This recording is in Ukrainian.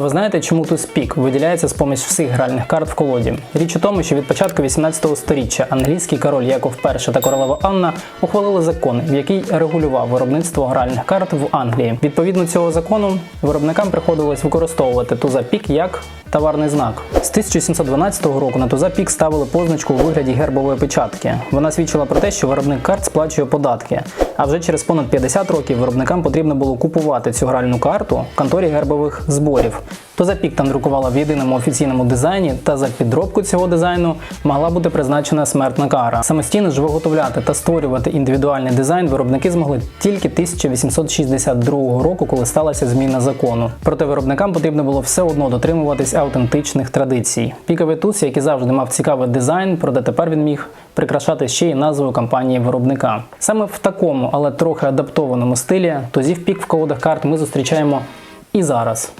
Ви знаєте, чому туз пік виділяється з поміж всіх гральних карт в колоді? Річ у тому, що від початку 18 століття англійський король Яков І та королева Анна ухвалили закон, в який регулював виробництво гральних карт в Англії. Відповідно цього закону виробникам приходилось використовувати туза пік як товарний знак. З 1712 року на туза пік ставили позначку у вигляді гербової печатки. Вона свідчила про те, що виробник карт сплачує податки. А вже через понад 50 років виробникам потрібно було купувати цю гральну карту в конторі гербових зборів. Туза пік там друкувала в єдиному офіційному дизайні, та за підробку цього дизайну могла бути призначена смертна кара. Самостійно ж виготовляти та створювати індивідуальний дизайн виробники змогли тільки 1862 року, коли сталася зміна закону. Проте виробникам потрібно було все одно дотримуватись автентичних традицій. Піковий туз, який завжди мав цікавий дизайн, проте тепер він міг прикрашати ще й назвою компанії виробника. Саме в такому, але трохи адаптованому стилі тузів пік в колодах карт ми зустрічаємо і зараз.